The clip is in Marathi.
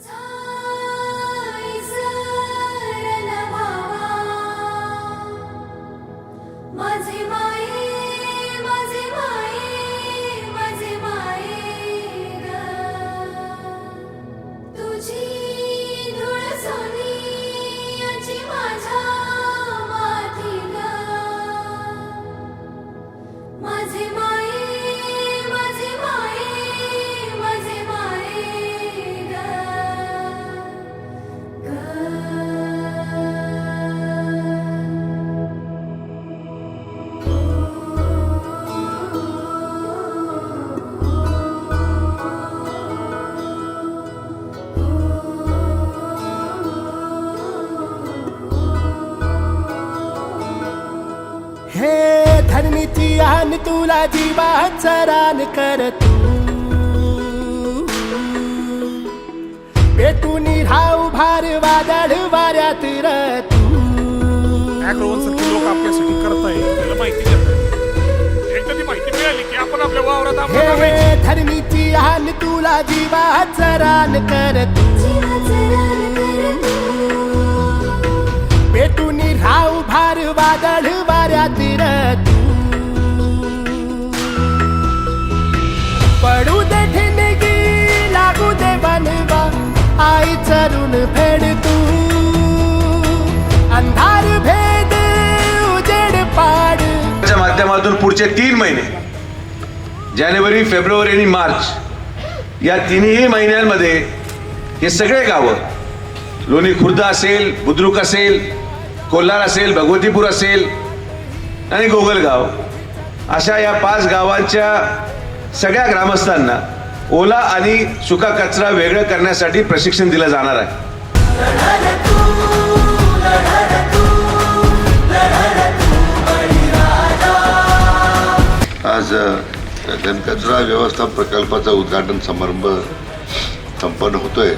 time. हे धरणीची आन तुला जीवाचा रान कर तू पेटून राहू भार वादळ वाऱ्यात र तू अॅग्रोवनसारखी लोक आपल्यासाठी करताय त्याला माहिती देत एकदा ती माहिती मिळाली की आपण आपल्या वावरात हे हे. धरणीची तुला जीवाचा रान कर तू राहू भार वादळ आई फेड तू अंधार भेद उजेड पाड. च्या माध्यमातून पुढचे तीन महिने जानेवारी फेब्रुवारी आणि मार्च या तिन्ही महिन्यांमध्ये हे सगळे गावं लोणी खुर्द असेल बुद्रुक असेल कोल्हार असेल भगवतीपूर असेल आणि गोगलगाव अशा या पाच गावांच्या सगळ्या ग्रामस्थांना ओला आणि सुका कचरा वेगळं करण्यासाठी प्रशिक्षण दिलं जाणार आहे. आज घनकचरा व्यवस्थापन प्रकल्पाचा उद्घाटन समारंभ संपन्न होतोय.